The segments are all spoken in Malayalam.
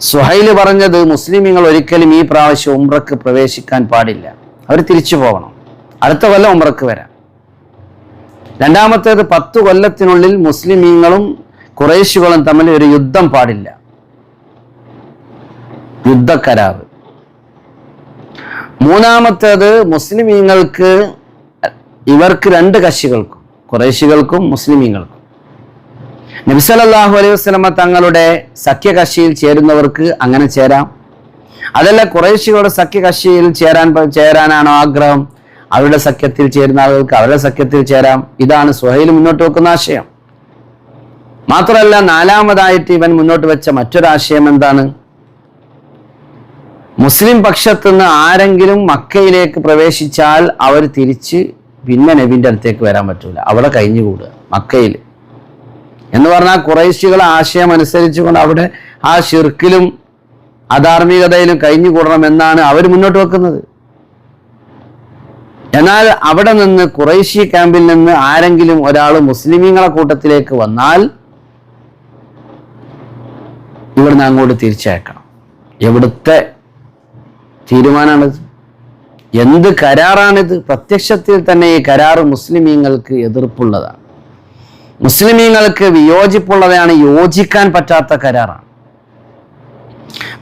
സുഹൈൽ പറഞ്ഞത് മുസ്ലിമീങ്ങൾ ഒരിക്കലും ഈ പ്രാവശ്യം ഉംറക്ക് പ്രവേശിക്കാൻ പാടില്ല. അവർ തിരിച്ചു പോകണം. അടുത്ത കൊല്ലം ഉംറക്ക് വരാം. രണ്ടാമത്തേത് പത്ത് കൊല്ലത്തിനുള്ളിൽ മുസ്ലിമീങ്ങളും കുറേശികളും തമ്മിൽ ഒരു യുദ്ധം പാടില്ല. യുദ്ധക്കരാറ്. മൂന്നാമത്തേത് മുസ്ലിമീങ്ങൾക്ക് ഇവർക്ക് രണ്ട് കക്ഷികൾക്കും കുറേശികൾക്കും മുസ്ലിമീങ്ങൾക്കും. നബിസലല്ലാഹു അലൈഹി വസ്ലമ തങ്ങളുടെ സഖ്യകക്ഷിയിൽ ചേരുന്നവർക്ക് അങ്ങനെ ചേരാം? അതല്ല കുറേശികളുടെ സഖ്യകക്ഷിയിൽ ചേരാൻ ചേരാനാണോ ആഗ്രഹം? അവരുടെ സഖ്യത്തിൽ ചേരുന്ന ആളുകൾക്ക് അവരുടെ സഖ്യത്തിൽ ചേരാം. ഇതാണ് സുഹൈൽ മുന്നോട്ട് വെക്കുന്ന ആശയം. മാത്രമല്ല നാലാമതായിട്ട് ഇവൻ മുന്നോട്ട് വെച്ച മറ്റൊരാശയം എന്താണ്? മുസ്ലിം പക്ഷത്തു നിന്ന് ആരെങ്കിലും മക്കയിലേക്ക് പ്രവേശിച്ചാൽ അവർ തിരിച്ച് പിന്നെ നബിന്റെ അടുത്തേക്ക് വരാൻ പറ്റൂല. അവിടെ കഴിഞ്ഞുകൂടുക. മക്കയിൽ. എന്ന് പറഞ്ഞാൽ കുറേശികളെ ആശയം അനുസരിച്ചുകൊണ്ട് അവിടെ ആ ഷിർക്കിലും അധാർമികതയിലും കഴിഞ്ഞുകൂടണം എന്നാണ് അവർ മുന്നോട്ട് വെക്കുന്നത്. എന്നാൽ അവിടെ നിന്ന് കുറേശി ക്യാമ്പിൽ നിന്ന് ആരെങ്കിലും ഒരാൾ മുസ്ലിമീങ്ങളെ കൂട്ടത്തിലേക്ക് വന്നാൽ ഇവിടുന്ന് അങ്ങോട്ട് തിരിച്ചയക്കണം. എവിടുത്തെ തീരുമാനമാണിത്? എന്ത് കരാറാണിത്? പ്രത്യക്ഷത്തിൽ തന്നെ ഈ കരാറ് മുസ്ലിമീങ്ങൾക്ക് എതിർപ്പുള്ളതാണ്. മുസ്ലിമീങ്ങൾക്ക് വിയോജിപ്പുള്ളതാണ് യോജിക്കാൻ പറ്റാത്ത കരാറാണ്.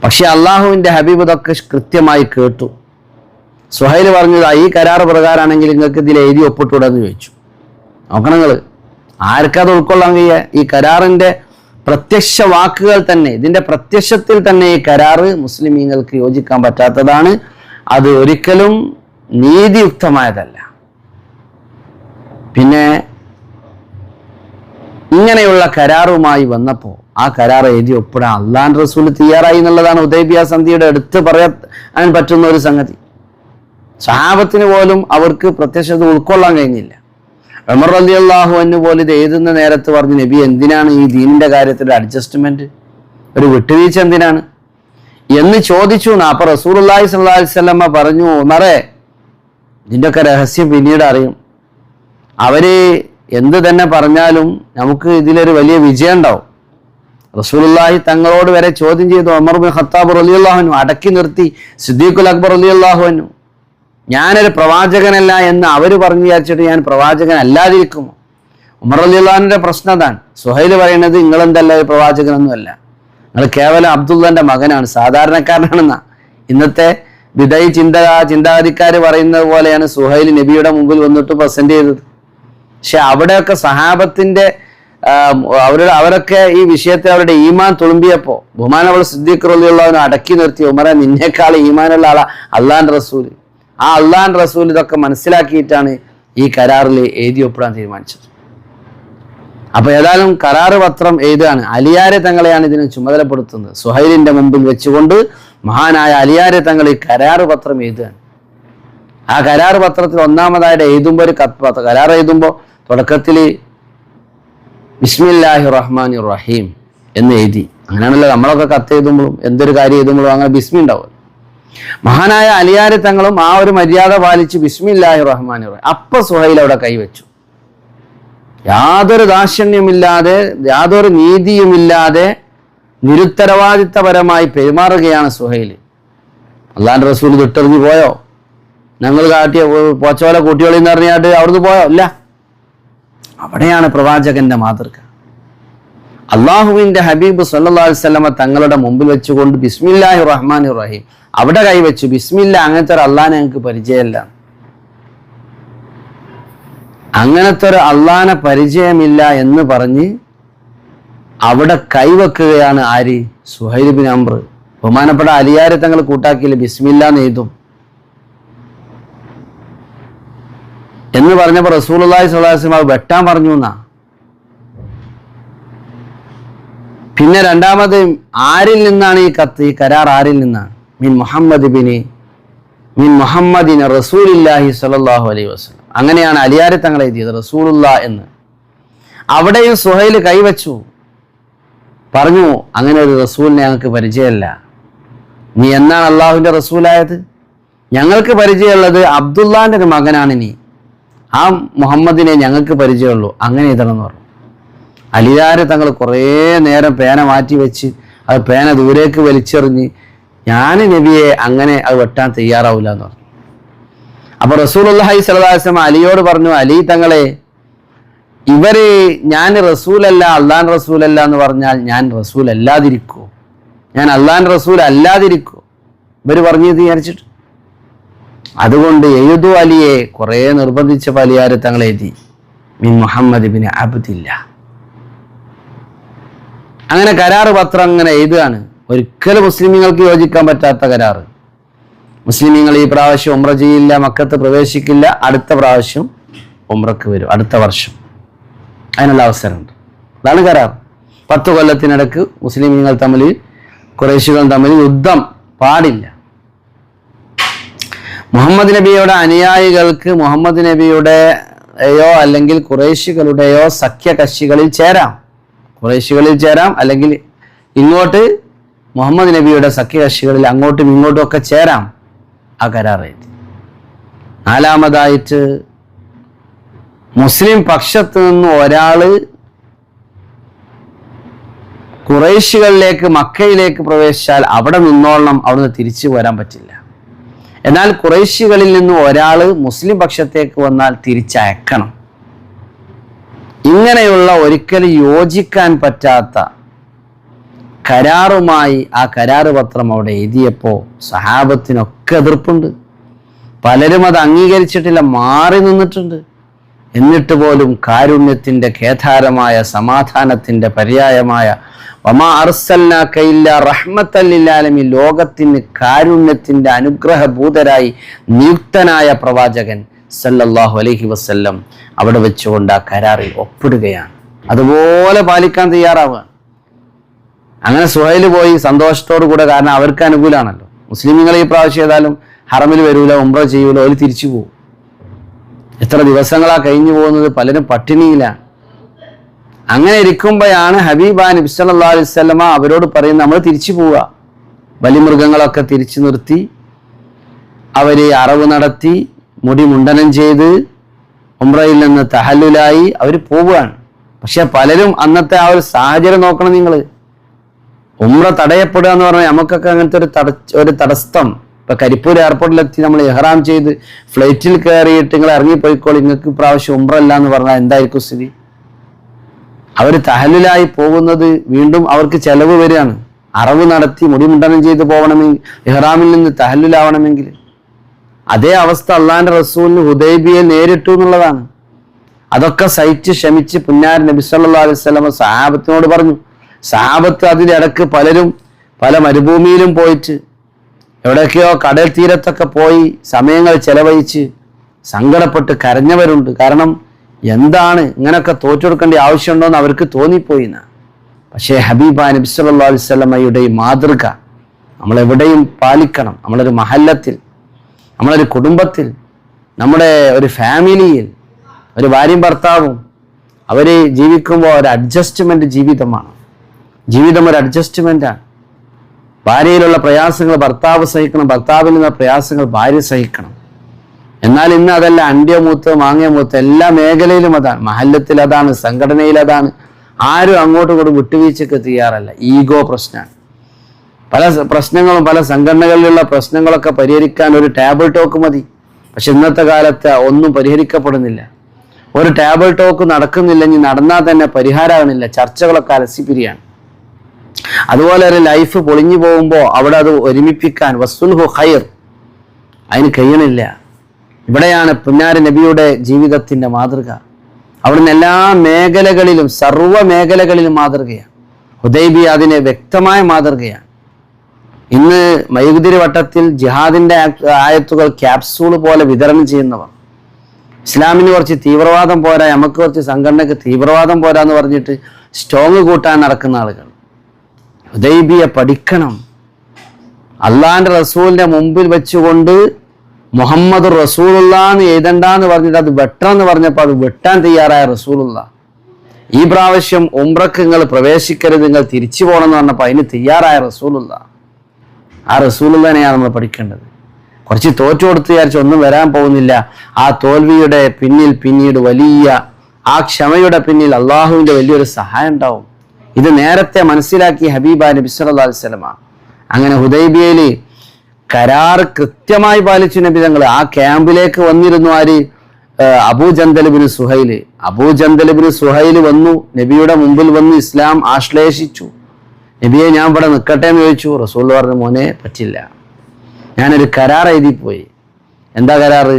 പക്ഷെ അള്ളാഹുവിന്റെ ഹബീബ് ഇതൊക്കെ കൃത്യമായി കേട്ടു. സുഹൈൽ പറഞ്ഞത് ഈ കരാർ പ്രകാരമാണെങ്കിൽ നിങ്ങൾക്ക് ഇതിൽ എഴുതി ഒപ്പിട്ടൂടെന്ന് ചോദിച്ചു. നോക്കണം നിങ്ങൾ ആർക്കത് ഉൾക്കൊള്ളാൻ കഴിയുക? ഈ കരാറിന്റെ പ്രത്യക്ഷ വാക്കുകൾ തന്നെ ഇതിന്റെ പ്രത്യക്ഷത്തിൽ തന്നെ ഈ കരാറ് മുസ്ലിമീങ്ങൾക്ക് യോജിക്കാൻ പറ്റാത്തതാണ്. അത് ഒരിക്കലും നീതിയുക്തമായതല്ല. പിന്നെ ഇങ്ങനെയുള്ള കരാറുമായി വന്നപ്പോൾ ആ കരാർ എഴുതി ഒപ്പിടാൻ അള്ളാൻ റസൂൽ തയ്യാറായി എന്നുള്ളതാണ് ഉദയബിയ സന്ധിയുടെ എടുത്ത് പറയാൻ പറ്റുന്ന ഒരു സംഗതി. സഹാബത്തിന് പോലും അവർക്ക് പ്രത്യക്ഷത ഉൾക്കൊള്ളാൻ കഴിഞ്ഞില്ല. ഉമർ അലി അള്ളാഹു എന്ന് പോലെ ഇത് എഴുതുന്ന നേരത്ത് പറഞ്ഞു നബി എന്തിനാണ് ഈ ദീനിന്റെ കാര്യത്തിൽ അഡ്ജസ്റ്റ്മെന്റ് ഒരു വിട്ടുവീഴ്ച എന്തിനാണ്? എന്ന് ചോദിച്ചു. അപ്പൊ റസൂൽ അള്ളാഹി സ്വല്ലാ വല്ലമ്മ പറഞ്ഞു ഉമറെ ഇതിന്റെയൊക്കെ രഹസ്യം പിന്നീട് അറിയും. അവർ എന്ത് തന്നെ പറഞ്ഞാലും നമുക്ക് ഇതിലൊരു വലിയ വിജയം ഉണ്ടാവും റസൂലുള്ളാഹി തങ്ങളോട് വരെ ചോദ്യം ചെയ്തു ഉമർ ബിൻ ഖത്താബ് റലിയുള്ളാഹുനു അടക്കി നിർത്തി സിദ്ദീഖുൽ അക്ബർ റലിയുള്ളാഹുനു ഞാനൊരു പ്രവാചകനല്ല എന്ന് അവർ പറഞ്ഞു വിചാരിച്ചിട്ട് ഞാൻ പ്രവാചകൻ അല്ലാതിരിക്കുമോ ഉമർ അലിയുള്ളാഹിന്റെ പ്രശ്നം അതാണ്. സുഹൈൽ പറയുന്നത് നിങ്ങളെന്തല്ല ഒരു പ്രവാചകനൊന്നുമല്ല. നിങ്ങൾ കേവലം അബ്ദുള്ളന്റെ മകനാണ് സാധാരണക്കാരനാണെന്നാ. ഇന്നത്തെ വിദയ് ചിന്ത ചിന്താഗതിക്കാർ പറയുന്നത് പോലെയാണ് സുഹൈൽ നബിയുടെ മുമ്പിൽ വന്നിട്ട് പ്രസന്റ് ചെയ്തത്. പക്ഷെ അവിടെയൊക്കെ സഹാബത്തിന്റെ അവരുടെ അവരൊക്കെ ഈ വിഷയത്തെ അവരുടെ ഈമാൻ തുളുമ്പിയപ്പോ ബഹുമാനവൾ സിദ്ദീഖ് റലിയുള്ളവനെ അടക്കി നിർത്തി ഉമറെ നിന്നേക്കാൾ ഈമാനുള്ള ആളാ അള്ളാൻ റസൂൽ ആ അള്ളാൻ റസൂൽ ഇതൊക്കെ മനസ്സിലാക്കിയിട്ടാണ് ഈ കരാറിൽ എഴുതി ഒപ്പിടാൻ തീരുമാനിച്ചത്. അപ്പൊ ഏതായാലും കരാറ് പത്രം എഴുതുകയാണ്. അലിയാരെ തങ്ങളെയാണ് ഇതിന് ചുമതലപ്പെടുത്തുന്നത്. സുഹൈലിന്റെ മുമ്പിൽ വെച്ചുകൊണ്ട് മഹാനായ അലിയാരെ തങ്ങൾ ഈ കരാറ് പത്രം എഴുതുകയാണ്. ആ കരാർ പത്രത്തിൽ ഒന്നാമതായിട്ട് എഴുതുമ്പോൾ ഒരു കരാർ എഴുതുമ്പോൾ തുടക്കത്തിൽ ബിസ്മില്ലാഹി റഹ്മാൻ റഹീം എന്ന് എഴുതി. അങ്ങനെയാണല്ലോ നമ്മളൊക്കെ കത്ത് എഴുതുമ്പോഴും എന്തൊരു കാര്യം എഴുതുമ്പോഴും അങ്ങനെ ബിസ്മി ഉണ്ടാവും മഹാനായ അലിയാരി തങ്ങളും ആ ഒരു മര്യാദ പാലിച്ച് ബിസ്മില്ലാഹി റഹ്മാൻ റഹീം അപ്പൊ സുഹൈൽ അവിടെ കൈവച്ചു. യാതൊരു ദാക്ഷിണ്യമില്ലാതെ യാതൊരു നീതിയുമില്ലാതെ നിരുത്തരവാദിത്തപരമായി പെരുമാറുകയാണ് സുഹൈൽ. അള്ളാന്റെ റസൂൽ തൊട്ടറിഞ്ഞു പോയോ? ഞങ്ങൾ കാട്ടിയ പോച്ചോല കുട്ടികളിൽ നിന്ന് അറിഞ്ഞാട്ട് അവിടുന്ന് പോയോ? ഇല്ല. അവിടെയാണ് പ്രവാചകന്റെ മാതൃക. അള്ളാഹുവിന്റെ ഹബീബ് സല്ലല്ലാഹു അലൈഹി വസല്ലമ തങ്ങളുടെ മുമ്പിൽ വെച്ചുകൊണ്ട് ബിസ്മില്ലാഹി റഹ്മാൻ റഹീം അവിടെ കൈവച്ചു ബിസ്മില്ല അങ്ങനത്തെ ഒരു അള്ളഹാനെ ഞങ്ങൾക്ക് പരിചയമല്ല. അങ്ങനത്തെ ഒരു അള്ളഹാനെ പരിചയമില്ല എന്ന് പറഞ്ഞ് അവിടെ കൈവെക്കുകയാണ് ആര്? Suhail bin Amr. ബഹുമാനപ്പെട്ട അലിയാരെ തങ്ങൾ കൂട്ടാക്കിയില്ല? ബിസ്മില്ല എന്ന് എഴുതും. എന്ന് പറഞ്ഞപ്പോൾ റസൂലുള്ളാഹി സ്വലാസിം അത് വെട്ടാൻ പറഞ്ഞു എന്നാ. പിന്നെ രണ്ടാമത് ആരിൽ നിന്നാണ് ഈ കത്ത് ഈ കരാർ ആരിൽ നിന്നാണ്? മിൻ മുഹമ്മദ് ബിനി മിൻ മുഹമ്മദിന് റസൂലില്ലാഹി സ്വല്ലല്ലാഹു അലൈഹി വസ്ലം അങ്ങനെയാണ് അലിയാരി തങ്ങൾ എഴുതിയത് റസൂലുള്ള എന്ന്. അവിടെയും സുഹൈൽ കൈവച്ചു. പറഞ്ഞു അങ്ങനെ ഒരു റസൂലിനെ ഞങ്ങൾക്ക് പരിചയമല്ല. നീ എന്നാണ് അള്ളാഹുവിന്റെ റസൂലായത്? ഞങ്ങൾക്ക് പരിചയമുള്ളത് അബ്ദുല്ലാന്റെ ഒരു മകനാണ് നീ. ആ മുഹമ്മദിനെ ഞങ്ങൾക്ക് പരിചയമുള്ളൂ. അങ്ങനെ ഇതണമെന്ന് പറഞ്ഞു. അലിയാര് തങ്ങൾ കുറേ നേരം പേന മാറ്റി വെച്ച് അത് പേന ദൂരേക്ക് വലിച്ചെറിഞ്ഞ് ഞാൻ നബിയെ അങ്ങനെ അത് വെട്ടാൻ തയ്യാറാവില്ല എന്ന് പറഞ്ഞു. അപ്പൊ റസൂലുള്ളാഹി സ്വല്ലല്ലാഹി അലൈഹി വസല്ലം അലിയോട് പറഞ്ഞു അലി തങ്ങളെ ഇവർ ഞാൻ റസൂലല്ല അള്ളാൻ റസൂലല്ല എന്ന് പറഞ്ഞാൽ ഞാൻ റസൂൽ അല്ലാതിരിക്കൂ ഞാൻ അള്ളാൻ റസൂൽ അല്ലാതിരിക്കൂ? ഇവർ പറഞ്ഞു വിചാരിച്ചിട്ട് അതുകൊണ്ട് എഴുതു അലിയെ കുറെ നിർബന്ധിച്ച പലിയാര് തങ്ങളെ എഴുതി മിൻ മുഹമ്മദ് ബിൻ അബ്ദില്ല. അങ്ങനെ കരാറ് പത്രം അങ്ങനെ എഴുതുകയാണ്. ഒരിക്കലും മുസ്ലിമീങ്ങൾക്ക് യോജിക്കാൻ പറ്റാത്ത കരാറ്. മുസ്ലിമീങ്ങൾ ഈ പ്രാവശ്യം ഉമ്ര ചെയ്യില്ല മക്കത്ത് പ്രവേശിക്കില്ല അടുത്ത പ്രാവശ്യം ഉമ്രക്ക് വരും അടുത്ത വർഷം. അതിനുള്ള അവസരമുണ്ട്. അതാണ് കരാർ. പത്ത് കൊല്ലത്തിനിടക്ക് മുസ്ലിമീങ്ങൾ തമ്മിൽ കുറേശികൾ തമ്മിൽ യുദ്ധം പാടില്ല. മുഹമ്മദ് നബിയുടെ അനുയായികൾക്ക് മുഹമ്മദ് നബിയുടെയോ അല്ലെങ്കിൽ കുറേശികളുടെയോ സഖ്യകക്ഷികളിൽ ചേരാം. കുറേശികളിൽ ചേരാം അല്ലെങ്കിൽ ഇങ്ങോട്ട് മുഹമ്മദ് നബിയുടെ സഖ്യകക്ഷികളിൽ അങ്ങോട്ടും ഇങ്ങോട്ടും ഒക്കെ ചേരാം ആ എഴുതി നാലാമതായിട്ട് മുസ്ലിം പക്ഷത്ത് നിന്ന് ഒരാൾ കുറേശികളിലേക്ക് മക്കയിലേക്ക് പ്രവേശിച്ചാൽ അവിടെ നിന്നോളണം അവിടുന്ന് തിരിച്ചു വരാൻ പറ്റില്ല. എന്നാൽ കുറേശ്യകളിൽ നിന്ന് ഒരാൾ മുസ്ലിം പക്ഷത്തേക്ക് വന്നാൽ തിരിച്ചയക്കണം. ഇങ്ങനെയുള്ള ഒരിക്കലും യോജിക്കാൻ പറ്റാത്ത കരാറുമായി ആ കരാറ് പത്രം അവിടെ എഴുതിയപ്പോൾ സഹാബത്തിനൊക്കെ എതിർപ്പുണ്ട്. പലരും അത് അംഗീകരിച്ചിട്ടില്ല മാറി നിന്നിട്ടുണ്ട്. എന്നിട്ട് പോലും കാരുണ്യത്തിന്റെ കേധാരമായ സമാധാനത്തിന്റെ പര്യായമായ വമാ അർസല്ലാക്കയില്ല റഹ്മത്തല്ലില്ലാലും ഈ ലോകത്തിന് കാരുണ്യത്തിന്റെ അനുഗ്രഹഭൂതരായി നിയുക്തനായ പ്രവാചകൻ സല്ലല്ലാഹു അലഹി വസ്ല്ലം അവിടെ വെച്ചുകൊണ്ട് ആ കരാറിൽ ഒപ്പിടുകയാണ്. അതുപോലെ പാലിക്കാൻ തയ്യാറാവുകയാണ് അങ്ങനെ സുഹൈൽ പോയി സന്തോഷത്തോടു കൂടെ കാരണം അവർക്ക് അനുകൂലമാണല്ലോ മുസ്ലിമുകൾ ഈ പ്രാവശ്യം ഏതായാലും ഹറമിൽ വരൂല ഉംറ ചെയ്യൂല അവർ തിരിച്ചു പോകും. എത്ര ദിവസങ്ങളാ കഴിഞ്ഞു പോകുന്നത്? പലരും പട്ടിണിയിലാണ് അങ്ങനെ ഇരിക്കുമ്പോഴാണ് ഹബീബാ നബി സല്ലല്ലാഹു അലൈഹി വസല്ലമ അവരോട് പറയുന്നത് നമ്മൾ തിരിച്ചു പോവുക. ബലിമൃഗങ്ങളൊക്കെ തിരിച്ചു നിർത്തി അവരെ അറവ് നടത്തി മുടി മുണ്ടനം ചെയ്ത് ഉംറയിൽ നിന്ന് തഹല്ലുലായി അവർ പോവുകയാണ്. പക്ഷെ പലരും അന്നത്തെ ആ ഒരു സാഹചര്യം നോക്കണം നിങ്ങൾ ഉംറ തടയപ്പെടുക എന്ന് പറഞ്ഞാൽ നമുക്കൊക്കെ അങ്ങനത്തെ ഒരു തട ഒരു തടസ്സം. ഇപ്പൊ കരിപ്പൂർ എയർപോർട്ടിലെത്തി നമ്മൾ എഹ്റാം ചെയ്ത് ഫ്ലൈറ്റിൽ കയറിയിട്ട് നിങ്ങൾ ഇറങ്ങിപ്പോയിക്കോളി നിങ്ങൾക്ക് പ്രാവശ്യം ഉംറല്ല എന്ന് പറഞ്ഞാൽ എന്തായിരിക്കും സ്ഥിതി? അവർ തഹലിലായി പോകുന്നത് വീണ്ടും അവർക്ക് ചെലവ് വരികയാണ്. അറവ് നടത്തി മുടിമുണ്ടനം ചെയ്ത് പോകണമെങ്കിൽ ഇഹ്റാമിൽ നിന്ന് തഹലിലാവണമെങ്കിൽ. അതേ അവസ്ഥ അള്ളാഹാന്റെ റസൂലിന് ഹുദൈബിയെ നേരിട്ടു എന്നുള്ളതാണ്. അതൊക്കെ സഹിച്ച് ക്ഷമിച്ച് പുന്നാർ നബി സല്ലല്ലാഹു അലൈഹി വസല്ലമ സഹാബത്തിനോട് പറഞ്ഞു സഹാബത്ത് അതിനിടക്ക് പലരും പല മരുഭൂമിയിലും പോയിട്ട് എവിടെയൊക്കെയോ കടൽ തീരത്തൊക്കെ പോയി സമയങ്ങൾ ചെലവഴിച്ച് സങ്കടപ്പെട്ട് കരഞ്ഞവരുണ്ട്. കാരണം എന്താണ് ഇങ്ങനെയൊക്കെ തോറ്റെടുക്കേണ്ട ആവശ്യമുണ്ടോ എന്ന് അവർക്ക് തോന്നിപ്പോയി എന്ന് പക്ഷേ ഹബീബ നബി സല്ലാ ഈ മാതൃക നമ്മളെവിടെയും പാലിക്കണം. നമ്മളൊരു മഹല്ലത്തിൽ നമ്മളൊരു കുടുംബത്തിൽ നമ്മുടെ ഒരു ഫാമിലിയിൽ ഒരു ഭാര്യയും ഭർത്താവും അവർ ജീവിക്കുമ്പോൾ ഒരു അഡ്ജസ്റ്റ്മെന്റ് ജീവിതമാണ്. ജീവിതം ഒരു അഡ്ജസ്റ്റ്മെന്റാണ്. ഭാര്യയിലുള്ള പ്രയാസങ്ങൾ ഭർത്താവ് സഹിക്കണം ഭർത്താവിൽ നിന്ന പ്രയാസങ്ങൾ ഭാര്യ സഹിക്കണം. എന്നാൽ ഇന്ന് അതല്ല അണ്ഡ്യമൂത്ത് മാങ്ങയമൂത്ത് എല്ലാ മേഖലയിലും അതാണ്. മഹല്ലത്തിൽ അതാണ് സംഘടനയിൽ അതാണ്. ആരും അങ്ങോട്ടും ഇങ്ങോട്ടും വിട്ടുവീഴ്ചയ്ക്ക് തയ്യാറല്ല. ഈഗോ പ്രശ്നമാണ്. പല പ്രശ്നങ്ങളും പല സംഘടനകളിലുള്ള പ്രശ്നങ്ങളൊക്കെ പരിഹരിക്കാൻ ഒരു ടേബിൾ ടോക്ക് മതി. പക്ഷെ ഇന്നത്തെ കാലത്ത് ഒന്നും പരിഹരിക്കപ്പെടുന്നില്ല. ഒരു ടേബിൾ ടോക്ക് നടക്കുന്നില്ലെങ്കിൽ നടന്നാൽ തന്നെ പരിഹാരമാകുന്നില്ല. ചർച്ചകളൊക്കെ അലസിപ്പിരിയാണ്. അതുപോലെ ഒരു ലൈഫ് പൊളിഞ്ഞു പോകുമ്പോൾ അവിടെ അത് ഒരുമിപ്പിക്കാൻ വസ്തുൽഹു ഖൈർ. അതിന് കഴിയണില്ല. ഇവിടെയാണ് പുന്നാര നബിയുടെ ജീവിതത്തിന്റെ മാതൃക. അവിടുന്ന് എല്ലാ മേഖലകളിലും സർവ മേഖലകളിലും മാതൃകയാണ്. ഹുദൈബി അതിന് വ്യക്തമായ മാതൃകയാണ്. ഇന്ന് മൈകുതിരി വട്ടത്തിൽ ജിഹാദിന്റെ ആയത്തുകൾ ക്യാപ്സൂൾ പോലെ വിതരണം ചെയ്യുന്നവർ. ഇസ്ലാമിന് കുറച്ച് തീവ്രവാദം പോരാ നമുക്ക് കുറച്ച് സംഘടനയ്ക്ക് തീവ്രവാദം പോരാ എന്ന് പറഞ്ഞിട്ട് സ്ട്രോങ് കൂട്ടാൻ നടക്കുന്ന ആളുകൾ. ഹുദൈബിയെ പഠിക്കണം. അള്ളാഹാന്റെ റസൂലിന്റെ മുമ്പിൽ വെച്ചുകൊണ്ട് മുഹമ്മദ് റസൂലുള്ളാന്ന് എഴുതണ്ടെന്ന് പറഞ്ഞിട്ട് അത് വെട്ടണമെന്ന് പറഞ്ഞപ്പോൾ അത് വെട്ടാൻ തയ്യാറായ റസൂലുള്ള. ഈ പ്രാവശ്യം ഉംറക്ക് നിങ്ങൾ പ്രവേശിക്കരുത് നിങ്ങൾ തിരിച്ചു പോകണം എന്ന് പറഞ്ഞപ്പോൾ അതിന് തയ്യാറായ റസൂലുള്ള. ആ റസൂലുള്ളനെയാണ് നമ്മൾ പഠിക്കേണ്ടത്. കുറച്ച് തോറ്റു കൊടുത്ത് വിചാരിച്ച് ഒന്നും വരാൻ പോകുന്നില്ല. ആ തോൽവിയുടെ പിന്നിൽ പിന്നീട് വലിയ ആ ക്ഷമയുടെ പിന്നിൽ അള്ളാഹുവിന്റെ വലിയൊരു സഹായം ഉണ്ടാവും. ഇത് നേരത്തെ മനസ്സിലാക്കി ഹബീബ നബി സല്ലല്ലാഹു അലൈഹി വസല്ലമ. അങ്ങനെ ഹുദൈബിയയിൽ കരാർ കൃത്യമായി പാലിച്ചു നബി തങ്ങൾ ആ ക്യാമ്പിലേക്ക് വന്നിരുന്നു ആര്? ഏർ അബൂ ജന്തലിബിന് സുഹൈൽ. അബൂ ജന്തലിബിന് സുഹൈൽ വന്നു. നബിയുടെ മുമ്പിൽ വന്ന് ഇസ്ലാം ആശ്ലേഷിച്ചു. നബിയെ ഞാൻ ഇവിടെ നിൽക്കട്ടെ എന്ന് ചോദിച്ചു. റസൂൽ പറഞ്ഞു മോനെ പറ്റില്ല. ഞാനൊരു കരാർ എഴുതിപ്പോയി എന്താ കരാറ്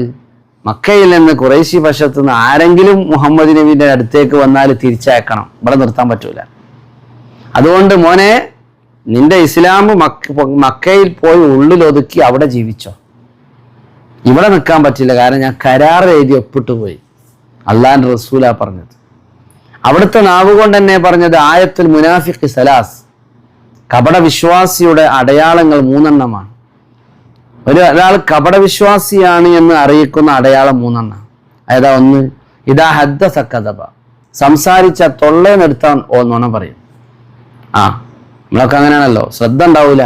മക്കയിൽ നിന്ന് കുറേശി വശത്തുനിന്ന് നിന്ന് ആരെങ്കിലും മുഹമ്മദ് നബീന്റെ അടുത്തേക്ക് വന്നാൽ തിരിച്ചയക്കണം. ഇവിടെ നിർത്താൻ പറ്റൂല. അതുകൊണ്ട് മോനെ നിന്റെ ഇസ്ലാം മക്കയിൽ പോയി ഉള്ളിലൊതുക്കി അവിടെ ജീവിച്ചോ. ഇവിടെ നിൽക്കാൻ പറ്റില്ല കാരണം ഞാൻ കരാർ എഴുതി ഒപ്പിട്ട് പോയി അള്ളാന്റെ റസൂല പറഞ്ഞത്. അവിടുത്തെ നാവ് കൊണ്ട് തന്നെ പറഞ്ഞത് ആയത്തുൽ മുനാഫിഖ് സലാസ്. കപട വിശ്വാസിയുടെ അടയാളങ്ങൾ മൂന്നെണ്ണമാണ്. ഒരു ഒരാൾ കപട വിശ്വാസിയാണ് എന്ന് അറിയിക്കുന്ന അടയാളം മൂന്നെണ്ണം. അതായത് ഒന്ന്? ഇതാ ഹദ്ദ സക്കഥബ സംസാരിച്ച തൊള്ളേനെടുത്താൻ ഓന്നോണം പറയും. ആ നമ്മളൊക്കെ അങ്ങനെയാണല്ലോ. ശ്രദ്ധ ഉണ്ടാവൂല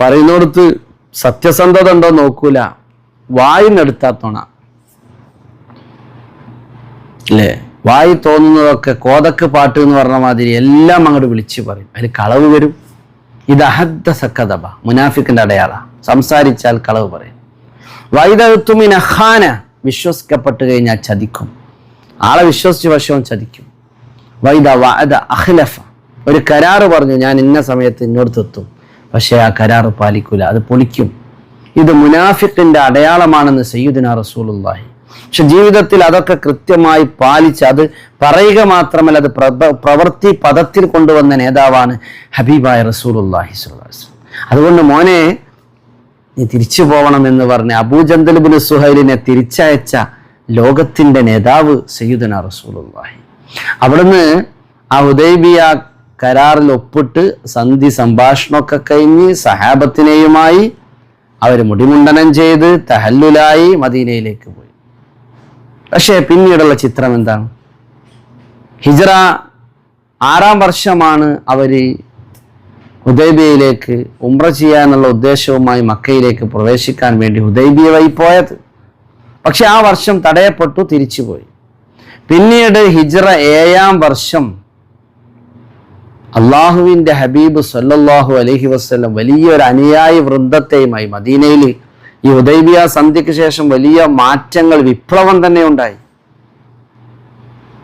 പറയുന്നിടത്ത് സത്യസന്ധത ഉണ്ടോ നോക്കൂല. വായിന്നെടുത്താ തൊണ അല്ലേ വായി തോന്നുന്നതൊക്കെ കോതക്ക് പാട്ട് എന്ന് പറഞ്ഞ മാതിരി എല്ലാം അങ്ങോട്ട് വിളിച്ചു പറയും. അതിൽ കളവ് വരും. ഇത് അഹദ്ദ സക്കതബ മുനാഫിക്കിന്റെ അടയാള. സംസാരിച്ചാൽ കളവ് പറയും. വൈദത്തുമിൻ അഹാന വിശ്വസിക്കപ്പെട്ട് കഴിഞ്ഞാൽ ചതിക്കും. ആളെ വിശ്വസിച്ച് വശവും ചതിക്കും. വൈദ വഅദ അഖ്ലഫ. ഒരു കരാറ് പറഞ്ഞു ഞാൻ ഇന്ന സമയത്ത് ഇന്നോടത്തെത്തും പക്ഷേ ആ കരാറ് പാലിക്കൂല അത് പൊളിക്കും. ഇത് മുനാഫിക്കിന്റെ അടയാളമാണെന്ന് സയ്യുദിന റസൂലുള്ളാഹി. പക്ഷെ ജീവിതത്തിൽ അതൊക്കെ കൃത്യമായി പാലിച്ച് അത് പറയുക മാത്രമല്ല അത് പ്രവൃത്തി പദത്തിൽ കൊണ്ടുവന്ന നേതാവാണ് ഹബീബായ സ്വല്ലല്ലാഹു അതുകൊണ്ട് മോനെ നീ തിരിച്ചു പോകണം എന്ന് പറഞ്ഞ് അബൂജന്തൽബിൻ സുഹൈലിനെ തിരിച്ചയച്ച ലോകത്തിന്റെ നേതാവ് സയ്യുദന റസൂലുള്ളാഹി. അവിടുന്ന് ആ ഹുദൈബിയ കരാറിൽ ഒപ്പിട്ട് സന്ധി സംഭാഷണമൊക്കെ കഴിഞ്ഞ് സഹാബത്തിനെയുമായി അവർ മുടിമുണ്ടനം ചെയ്ത് തഹല്ലുലായി മദീനയിലേക്ക് പോയി. പക്ഷേ പിന്നീടുള്ള ചിത്രം എന്താണ്? ഹിജറ ആറാം വർഷമാണ് അവർ ഹുദൈബിയയിലേക്ക് ഉംറ ചെയ്യാനുള്ള ഉദ്ദേശവുമായി മക്കയിലേക്ക് പ്രവേശിക്കാൻ വേണ്ടി ഹുദൈബിയ വഴി പോയത്. പക്ഷെ ആ വർഷം തടയപ്പെട്ടു തിരിച്ചുപോയി. പിന്നീട് ഹിജ്റ ഏഴാം വർഷം അള്ളാഹുവിന്റെ ഹബീബ് സല്ലല്ലാഹു അലൈഹി വസ്ലം വലിയൊരു അനുയായി വൃന്ദത്തെയുമായി മദീനയിൽ ഈ ഉദൈബിയ സന്ധ്യയ്ക്ക് ശേഷം വലിയ മാറ്റങ്ങൾ വിപ്ലവം തന്നെ ഉണ്ടായി.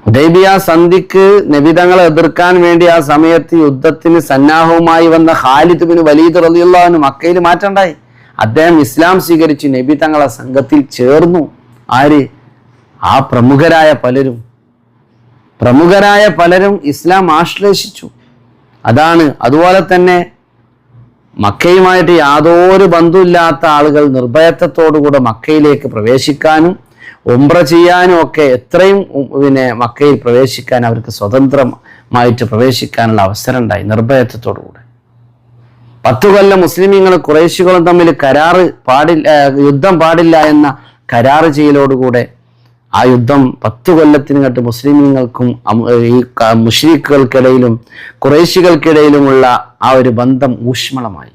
ഉദൈബിയ സന്ധിക്ക് നബിതങ്ങളെ എതിർക്കാൻ വേണ്ടി ആ സമയത്ത് യുദ്ധത്തിന് സന്നാഹവുമായി വന്ന ഖാലിദ് ബിൻ വലീദ് റളിയല്ലാഹു മക്കയിൽ മാറ്റണ്ടായി അദ്ദേഹം ഇസ്ലാം സ്വീകരിച്ച് നബി തങ്ങളെ സംഘത്തിൽ ചേർന്നു. ആര്? ആ പ്രമുഖരായ പലരും. പ്രമുഖരായ പലരും ഇസ്ലാം ആശ്ലേഷിച്ചു. അതാണ്. അതുപോലെ തന്നെ മക്കയുമായിട്ട് യാതൊരു ബന്ധമില്ലാത്ത ആളുകൾ നിർഭയത്വത്തോടുകൂടെ മക്കയിലേക്ക് പ്രവേശിക്കാനും ഉംറ ചെയ്യാനും ഒക്കെ എത്രയും പിന്നെ മക്കയിൽ പ്രവേശിക്കാൻ അവർക്ക് സ്വതന്ത്രമായിട്ട് പ്രവേശിക്കാനുള്ള അവസരം ഉണ്ടായി നിർഭയത്വത്തോടുകൂടെ. പത്തു കൊല്ലം മുസ്ലിമീങ്ങളും കുറേശികളും തമ്മിൽ കരാറ് പാടില്ല യുദ്ധം പാടില്ല എന്ന കരാറ് ചെയ്യലോടുകൂടെ ആ യുദ്ധം പത്ത് കൊല്ലത്തിന് കണ്ട് മുസ്ലിമീങ്ങൾക്കും ഈ മുഷ്രീഖുകൾക്കിടയിലും കുറേശികൾക്കിടയിലുമുള്ള ആ ഒരു ബന്ധം ഊഷ്മളമായി.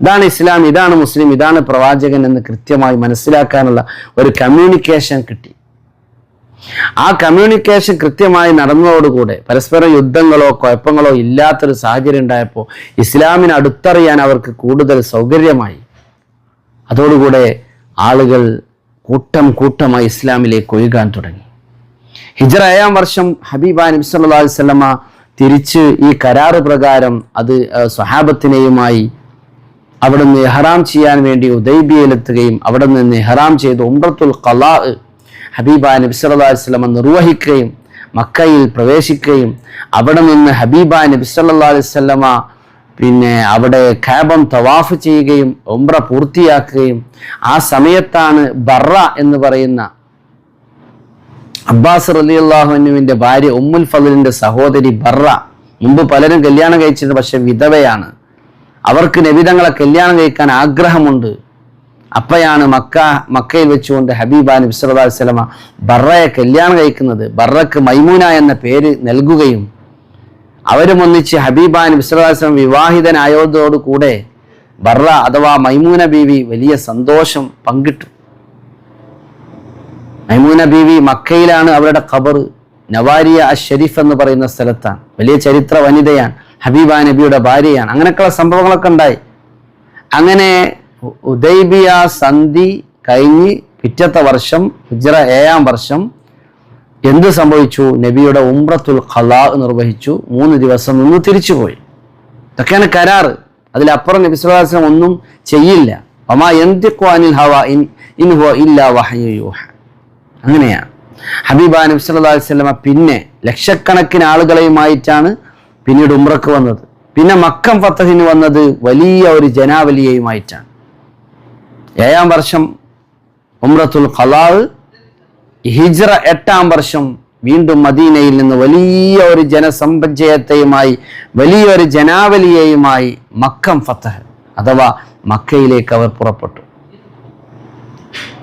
ഇതാണ് ഇസ്ലാം ഇതാണ് മുസ്ലിം ഇതാണ് പ്രവാചകൻ എന്ന് കൃത്യമായി മനസ്സിലാക്കാനുള്ള ഒരു കമ്മ്യൂണിക്കേഷൻ കിട്ടി. ആ കമ്മ്യൂണിക്കേഷൻ കൃത്യമായി നടന്നതോടുകൂടെ പരസ്പര യുദ്ധങ്ങളോ കുഴപ്പങ്ങളോ ഇല്ലാത്തൊരു സാഹചര്യം ഉണ്ടായപ്പോൾ ഇസ്ലാമിനെ അടുത്തറിയാൻ അവർക്ക് കൂടുതൽ സൗകര്യമായി. അതോടുകൂടെ ആളുകൾ കൂട്ടം കൂട്ടമായി ഇസ്ലാമിലേക്ക് ഒഴുകാൻ തുടങ്ങി. ഹിജറ ഏഴാം വർഷം ഹബീബ നബി സല്ലാ അലൈഹി വസല്ലമ തിരിച്ച് ഈ കരാറ് പ്രകാരം അത് സ്വഹാബത്തിനെയുമായി നിന്ന് ഇഹ്റാം ചെയ്യാൻ വേണ്ടി ഉദൈബിയയിലെത്തുകയും അവിടെ നിന്ന് ഇഹ്റാം ചെയ്ത് ഉംറത്തുൽ കലാ ഹബീബ നബി സല്ലാ വസല്ലമ നിർവഹിക്കുകയും മക്കയിൽ പ്രവേശിക്കുകയും അവിടെ നിന്ന് ഹബീബ നബി സല്ലാ അലൈഹി വസല്ലമ പിന്നെ അവിടെ ഖാബം തവാഫ് ചെയ്യുകയും ഉംറ പൂർത്തിയാക്കുകയും ആ സമയത്താണ് ബറ എന്ന് പറയുന്ന അബ്ബാസ് റലി റലിയല്ലാഹുവിന്റെ ഭാര്യ ഉമ്മുൽ ഫലിന്റെ സഹോദരി ബറ. മുമ്പ് പലരും കല്യാണം കഴിച്ചിട്ടുണ്ട് പക്ഷെ വിധവയാണ്. അവർക്ക് നബിതങ്ങളെ കല്യാണം കഴിക്കാൻ ആഗ്രഹമുണ്ട്. അപ്പയാണ് മക്ക മക്കയിൽ വെച്ചുകൊണ്ട് ഹബീബ നബി സല്ലല്ലാഹു അലൈഹി ബറയെ കല്യാണം കഴിക്കുന്നത്. ബറക്ക് മൈമൂന എന്ന പേര് നൽകുകയും അവരും ഒന്നിച്ച് ഹബീബ നബി സ്വല്ലല്ലാഹു അലൈഹി വസല്ലം വിവാഹിതനായതോടു കൂടെ ബറ അഥവാ മൈമൂന ബീവി വലിയ സന്തോഷം പങ്കിട്ടു. മൈമൂന ബീവി മക്കയിലാണ് അവരുടെ ഖബർ. നവാരിയ അഷരീഫ് എന്ന് പറയുന്ന സ്ഥലത്താണ്. വലിയ ചരിത്ര വനിതയാണ്. ഹബീബ നബിയുടെ ഭാര്യയാണ്. അങ്ങനെയൊക്കെയുള്ള സംഭവങ്ങളൊക്കെ ഉണ്ടായി. അങ്ങനെ ഉദൈബിയ സന്ധി കഴിഞ്ഞ് പിറ്റത്തെ വർഷം ഹിജ്റ ഏഴാം വർഷം എന്ത് സംഭവിച്ചു? നബിയുടെ ഉംറത്തുൽ ഖലാ നിർവഹിച്ചു. മൂന്ന് ദിവസം നിന്ന് തിരിച്ചുപോയി. ഇതൊക്കെയാണ് കരാറ്. അതിലപ്പുറം നബി സ്വല്ലല്ലാഹു ഒന്നും ചെയ്യില്ല. അമാ യന്തിഖു അനിൽ ഹവ ഇൻ ഇൻ ഹുവ ഇല്ലാ വഹ്യു യൂഹ. അങ്ങനെയാണ്. ഹബീബ നബി വസല്ലമ പിന്നെ ലക്ഷക്കണക്കിന് ആളുകളെയുമായിട്ടാണ് പിന്നീട് ഉംറക്ക് വന്നത്. പിന്നെ മക്കം ഫത്തഹിന് വന്നത് വലിയ ഒരു ജനാവലിയയുമായിട്ടാണ്. ഏഴാം വർഷം ഉംറത്തുൽ ഖലാവ് ഹിജ്റ എട്ടാം വർഷം വീണ്ടും മദീനയിൽ നിന്ന് വലിയ ഒരു ജനസമ്പജയത്തെയുമായി വലിയൊരു ജനാവലിയെയുമായി മക്കം ഫത്തഹ് അഥവാ മക്കയിലേക്ക് അവർ പുറപ്പെട്ടു.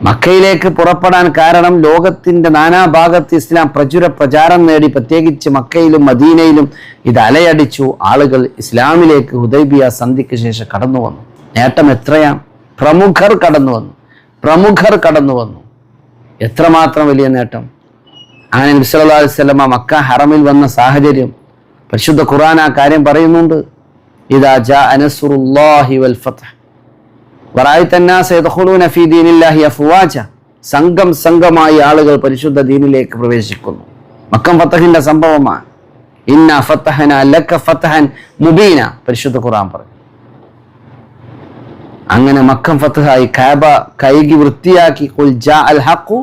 മക്കയിലേക്ക് പുറപ്പെടാൻ കാരണം ലോകത്തിന്റെ നാനാഭാഗത്ത് ഇസ്ലാം പ്രചുര പ്രചാരം നേടി പ്രത്യേകിച്ച് മക്കയിലും മദീനയിലും ഇത് അലയടിച്ചു. ആളുകൾ ഇസ്ലാമിലേക്ക് ഹുദൈബിയ സന്ധിക്ക് ശേഷം കടന്നു വന്നു നേട്ടം എത്രയാണ്? പ്രമുഖർ കടന്നു വന്നു പ്രമുഖർ കടന്നു വന്നു എത്രമാത്രം വലിയ നേട്ടം? അങ്ങനെ നബി സല്ലാ വല്ലമ മക്ക ഹറമിൽ വന്ന സാഹചര്യം പരിശുദ്ധ ഖുറാൻ ആ കാര്യം പറയുന്നുണ്ട്. ഇതാ ജാ വൽ ഫത്ഹ്. സംഘം സംഘമായി ആളുകൾ പരിശുദ്ധ ദീനിലേക്ക് പ്രവേശിക്കുന്നു. മക്കം ഫത്തഹിന്റെ സംഭവമാണ്. ഇന്ന ഫത്തഹന ലക്ക ഫത്തഹൻ മുബീന പരിശുദ്ധ ഖുറാൻ പറഞ്ഞു അങ്ങനെ മക്കം ഫത്തഹായി കാബ കൈകി വൃത്തിയാക്കി കുൽ ജാ അൽ ഹഖു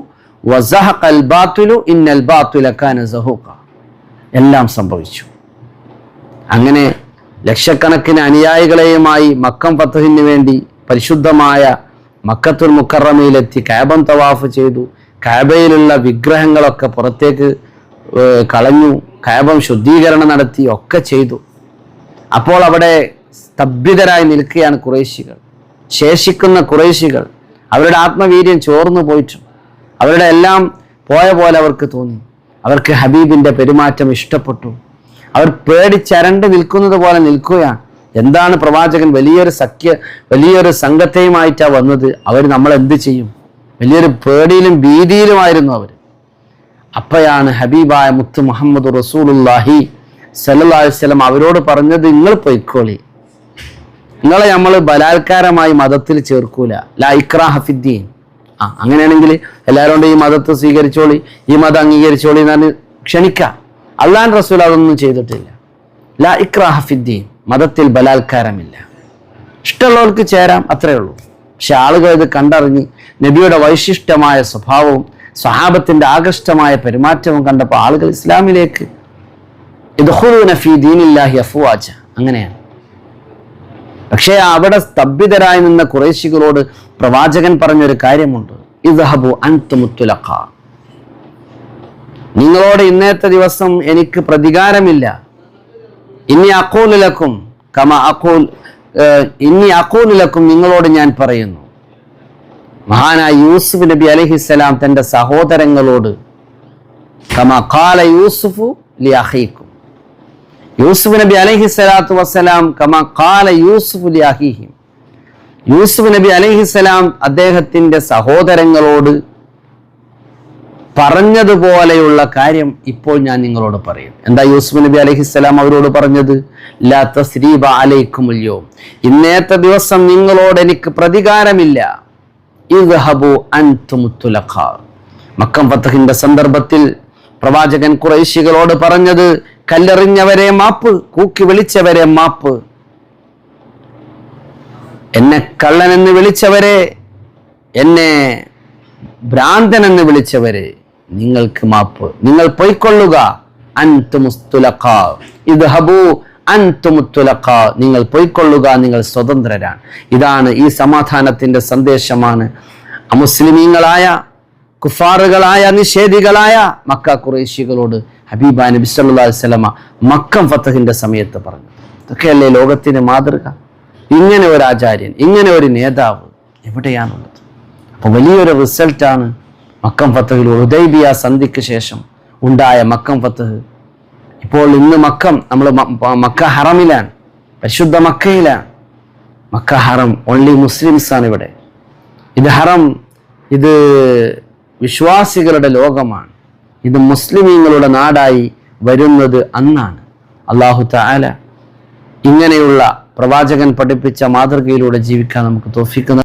വസഹഖ അൽ ബാത്തിലു ഇന്നൽ ബാത്തില കാന സഹൂഖ. എല്ലാം സംഭവിച്ചു. അങ്ങനെ ലക്ഷക്കണക്കിന് അനുയായികളെയുമായി മക്കം ഫത്തഹിന് വേണ്ടി പരിശുദ്ധമായ മക്കത്തുൽ മുക്കറമയിലെത്തി കാബം തവാഫ് ചെയ്തു. കാബയിലുള്ള വിഗ്രഹങ്ങളൊക്കെ പുറത്തേക്ക് കളഞ്ഞു. കാബം ശുദ്ധീകരണം നടത്തി ഒക്കെ ചെയ്തു. അപ്പോൾ അവിടെ സ്തബ്ധിതരായി നിൽക്കുകയാണ് കുറേശികൾ. ശേഷിക്കുന്ന കുറേശികൾ അവരുടെ ആത്മവീര്യം ചോർന്നു പോയിട്ടു അവരുടെ എല്ലാം പോയ പോലെ അവർക്ക് തോന്നി. അവർക്ക് ഹബീബിന്റെ പെരുമാറ്റം ഇഷ്ടപ്പെട്ടു. അവർ പേടിച്ചരണ്ട് നിൽക്കുന്നത് പോലെ നിൽക്കുകയാണ്. എന്താണ് പ്രവാചകൻ വലിയൊരു സഖ്യ വലിയൊരു സംഘത്തെയുമായിട്ടാണ് വന്നത്? അവർ നമ്മൾ എന്ത് ചെയ്യും? വലിയൊരു പേടിയിലും ഭീതിയിലുമായിരുന്നു അവർ. അപ്പോഴാണ് ഹബീബായ മുത്ത് മുഹമ്മദ് സല്ലല്ലാഹു അലൈഹി വസല്ലം അവരോട് പറഞ്ഞത് നിങ്ങൾ പൊയ്ക്കോളി. നിങ്ങളെ നമ്മൾ ബലാത്കാരമായി മതത്തിൽ ചേർക്കൂല. ലാ ഹഫിദ്ദീൻ ആ അങ്ങനെയാണെങ്കിൽ എല്ലാവരും ഈ മതത്തെ സ്വീകരിച്ചോളി ഈ മതം അംഗീകരിച്ചോളി എന്ന് ക്ഷണിക്കാം. അള്ളാൻ റസൂൽ അതൊന്നും ചെയ്തിട്ടില്ല. ലാ ഹഫിദ്ദീൻ മതത്തിൽ ബലാത്കാരമില്ല. ഇഷ്ടമുള്ളവർക്ക് ചേരാം അത്രേ ഉള്ളൂ. പക്ഷെ ആളുകൾ ഇത് കണ്ടറിഞ്ഞ് നബിയുടെ വൈശിഷ്ടമായ സ്വഭാവവും സ്വഹാബത്തിന്റെ ആകൃഷ്ടമായ പെരുമാറ്റവും കണ്ടപ്പോൾ ആളുകൾ ഇസ്ലാമിലേക്ക് ഇത് ഹുറു നഫി ദീനില്ലാഹി അഫ്വാജ. അങ്ങനെയാണ്. പക്ഷേ അവിടെ സ്തബ്ധിതരായി നിന്ന കുറേശികളോട് പ്രവാചകൻ പറഞ്ഞൊരു കാര്യമുണ്ട്. ഇദ്ഹബു അൻതുമുത്തുലഖ നിങ്ങളോട് ഇന്നത്തെ ദിവസം എനിക്ക് പ്രതികാരമില്ല. ഇനി അക്കോലിലക്കും കമ അക്കോൽ ഇനി അക്കോലിലക്കും നിങ്ങളോട് ഞാൻ പറയുന്നു. മഹാനായ യൂസുഫ് നബി അലഹിസ്സലാം തന്റെ സഹോദരങ്ങളോട് കമ കാല യൂസുഫു ലി അഹീക്കും യൂസുഫ് നബി അലൈഹി സ്വലാത്തു വസ്സലാം കമ കാല യൂസുഫ് ലാഹിഹിം യൂസുഫ് നബി അലൈഹിസ്സലാം അദ്ദേഹത്തിന്റെ സഹോദരങ്ങളോട് പറഞ്ഞതുപോലെയുള്ള കാര്യം ഇപ്പോൾ ഞാൻ നിങ്ങളോട് പറയും. എന്താ യൂസുഫ് നബി അലൈഹിസ്സലാം അവരോട് പറഞ്ഞത്? ലാ തസ്രീബ അലൈക്കുമുല്യോ ഇന്നേത്തെ ദിവസം നിങ്ങളോട് എനിക്ക് പ്രതികാരമില്ല. മക്കം ഫത്തഹിന്റെ സന്ദർഭത്തിൽ പ്രവാചകൻ കുറേശികളോട് പറഞ്ഞത് കല്ലെറിഞ്ഞവരെ മാപ്പ് കൂക്കി വിളിച്ചവരെ മാപ്പ്. എന്നെ കള്ളനെന്ന് വിളിച്ചവരെ എന്നെ ഭ്രാന്തനെന്ന് വിളിച്ചവരെ നിങ്ങൾക്ക് മാപ്പ്. നിങ്ങൾ പൊയ്ക്കൊള്ളുക. നിങ്ങൾ പൊയ്ക്കൊള്ളുക. നിങ്ങൾ സ്വതന്ത്രരാണ്. ഇതാണ് ഈ സമാധാനത്തിന്റെ സന്ദേശമാണ്. അമുസ്ലിമീങ്ങളായ കുഫാറുകളായ നിഷേധികളായ മക്ക കുറേശികളോട് ഹബീബ നബി സല്ലല്ലാഹു അലൈഹി വസല്ലമ മക്കം ഫത്തഹിന്റെ സമയത്ത് പറഞ്ഞു. ഇതൊക്കെയല്ലേ ലോകത്തിന് മാതൃക? ഇങ്ങനെ ഒരു ആചാര്യൻ ഇങ്ങനെ ഒരു നേതാവ് എവിടെയാണുള്ളത്? അപ്പോൾ വലിയൊരു റിസൾട്ടാണ് മക്കം ഫത്തഹിൽ ഉദൈബിയ സന്ധിക്ക് ശേഷം ഉണ്ടായ മക്കം ഫത്തഹ്. ഇപ്പോൾ ഇന്ന് മക്കം നമ്മൾ മക്ക ഹറമിലാണ് പരിശുദ്ധ മക്കയിലാണ്. മക്ക ഹറം ഓൺലി മുസ്ലിംസ് ആണ് ഇവിടെ. ഇത് ഹറം ഇത് വിശ്വാസികളുടെ ലോകമാണ്. ഇത് മുസ്ലിമീങ്ങളുടെ നാടായി വരുന്നത് അന്നാണ്. അള്ളാഹു താല ഇങ്ങനെയുള്ള പ്രവാചകൻ പഠിപ്പിച്ച മാതൃകയിലൂടെ ജീവിക്കാൻ നമുക്ക് തോഫിക്കുന്ന